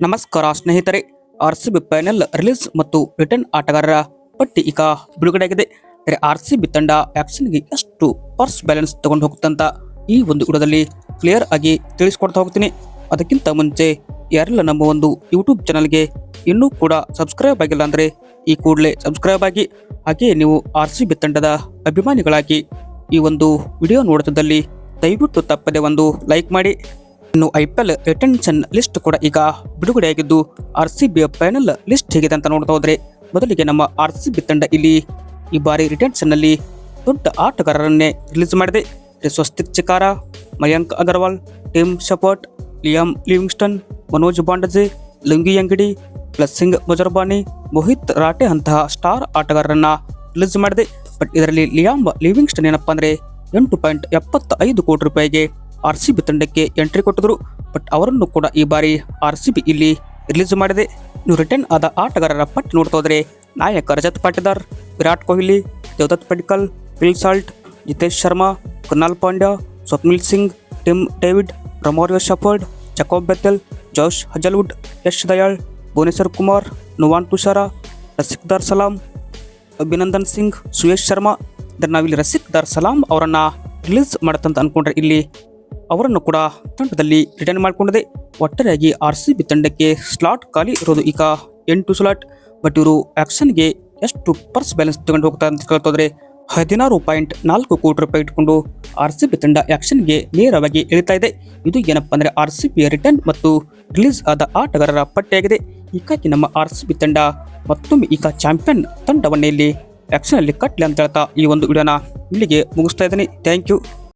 ನಮಸ್ಕಾರ ಸ್ನೇಹಿತರೆ R C B final release ಮತ್ತು ರಿಟರ್ನ್ ಆಟಗಾರರ ಪಟ್ಟಿ ಈಗ ಬಿಡುಗಡೆಯಾಗಿದೆ ಆರ್ ಸಿ ಬಿ ತಂಡ ಆಕ್ಷನ್ಗೆ ಎಷ್ಟು ಪರ್ಸ್ ಬ್ಯಾಲೆನ್ಸ್ ತಗೊಂಡು ಹೋಗುತ್ತಂತ ಈ ಒಂದು ವಿಡಿಯೋದಲ್ಲಿ ಕ್ಲಿಯರ್ ಆಗಿ ತಿಳಿಸ್ಕೊಡ್ತಾ ಹೋಗ್ತೀನಿ. ಅದಕ್ಕಿಂತ ಮುಂಚೆ ಯಾರೆಲ್ಲ ನಮ್ಮ ಒಂದು ಯೂಟ್ಯೂಬ್ ಚಾನಲ್ಗೆ ಇನ್ನೂ ಕೂಡ ಸಬ್ಸ್ಕ್ರೈಬ್ ಆಗಿಲ್ಲ ಅಂದರೆ ಈ ಕೂಡಲೇ ಸಬ್ಸ್ಕ್ರೈಬ್ ಆಗಿ ಹಾಗೆ ನೀವು ಆರ್ ಸಿ ಬಿ ತಂಡದ ಅಭಿಮಾನಿಗಳಾಗಿ ಈ ಒಂದು ವಿಡಿಯೋ ನೋಡುತ್ತಿದ್ದಲ್ಲಿ ದಯವಿಟ್ಟು ತಪ್ಪದೆ ಒಂದು ಲೈಕ್ ಮಾಡಿ. ಇನ್ನು I P L attention list ಕೂಡ ಈಗ ಬಿಡುಗಡೆಯಾಗಿದ್ದು R C B final list ಹೇಗಿದೆ ಅಂತ ನೋಡ್ತಾ ಹೋದ್ರೆ ಮೊದಲಿಗೆ ನಮ್ಮ ಆರ್ ಸಿ ಬಿ ತಂಡ ಇಲ್ಲಿ ಈ ಬಾರಿ ರಿಟರ್ನ್ಷನ್ನಲ್ಲಿ ದೊಡ್ಡ ಆಟಗಾರರನ್ನೇ ರಿಲೀಸ್ ಮಾಡಿದೆ. Swastik Chikara Mayank Agarwal, Tim Seifert, Liam Livingstone, Manoj Bhandage, Lungi Ngidi Blessing Muzarabani, Mohit Rathee ಅಂತಹ ಸ್ಟಾರ್ ಆಟಗಾರರನ್ನ ರಿಲೀಸ್ ಮಾಡಿದೆ. ಬಟ್ ಇದರಲ್ಲಿ ಲಿಯಾಮ್ ಲಿವಿಂಗ್ಸ್ಟನ್ ಏನಪ್ಪಾ ಅಂದ್ರೆ ಎಂಟು ಪಾಯಿಂಟ್ ಎಪ್ಪತ್ತೈದು ಕೋಟಿ ರೂಪಾಯಿಗೆ ಆರ್ ಸಿ ಬಿ ತಂಡಕ್ಕೆ ಎಂಟ್ರಿ ಕೊಟ್ಟಿದ್ರು ಬಟ್ ಅವರನ್ನು ಕೂಡ ಈ ಬಾರಿ ಆರ್ ಸಿ ಬಿ ಇಲ್ಲಿ ರಿಲೀಸ್ ಮಾಡಿದೆ. ಇನ್ನು ರಿಟರ್ನ್ ಆದ ಆಟಗಾರರ ಪಟ್ಟಿ ನೋಡ್ತಾ ಹೋದ್ರೆ ನಾಯಕ Rajat Patidar, Virat Kohli, Devdutt Padikkal Will Salt Jitesh Sharma Krunal Pandya, Swapnil Singh, Tim David, Romario Shepherd, Jacob Bethell Josh Hazlewood, Yash Dayal, Bhuvneshwar Kumar, Nuwan Thushara Rasikh Dar Salam Abhinandan Singh, Suyash Sharma. ಇದನ್ನು ನಾವಿಲ್ಲಿ ರಸಿಕ್ದಾರ್ ಸಲಾಂ ಅವರನ್ನು release ಮಾಡತ್ತಂತ ಅಂದ್ಕೊಂಡ್ರೆ ಇಲ್ಲಿ ಅವರನ್ನು ಕೂಡ ತಂಡದಲ್ಲಿ return ಮಾಡಿಕೊಂಡಿದೆ ಒಟ್ಟಾರೆಯಾಗಿ ಆರ್ ಸಿ ಬಿ ತಂಡಕ್ಕೆ ಸ್ಲಾಟ್ ಖಾಲಿ ಇರೋದು ಈಗ ಎಂಟು ಸ್ಲಾಟ್ ಬಟ್ ಇವರು ಆಕ್ಷನ್ಗೆ ಎಷ್ಟು ಪರ್ಸ್ ಬ್ಯಾಲೆನ್ಸ್ ತಗೊಂಡು ಹೋಗ್ತಾ ಅಂತ ಕೇಳ್ತೋದ್ರೆ ಹದಿನಾರು ಪಾಯಿಂಟ್ ನಾಲ್ಕು ಕೋಟಿ ರೂಪಾಯಿ ಇಟ್ಕೊಂಡು ಆರ್ ಸಿ ಬಿ ತಂಡ ಆಕ್ಷನ್ಗೆ ನೇರವಾಗಿ ಇಳಿತಾ ಇದೆ. ಇದು ಏನಪ್ಪ ಅಂದರೆ ಆರ್ ಸಿ ಬಿಯ ರಿಟರ್ನ್ ಮತ್ತು ರಿಲೀಸ್ ಆದ ಆಟಗಾರರ ಪಟ್ಟಿಯಾಗಿದೆ. ಹೀಗಾಗಿ ನಮ್ಮ ಆರ್ ಸಿ ಬಿ ತಂಡ ಮತ್ತೊಮ್ಮೆ ಈಗ ಚಾಂಪಿಯನ್ ತಂಡವನ್ನೇ ಇಲ್ಲಿ ಆಕ್ಷನ್ ಅಲ್ಲಿ ಕಟ್ಲಿ ಅಂತ ಹೇಳ್ತಾ ಈ ಒಂದು ವಿಡಿಯೋನ ಇಲ್ಲಿಗೆ ಮುಗಿಸ್ತಾ ಇದ್ದೀನಿ. Thank you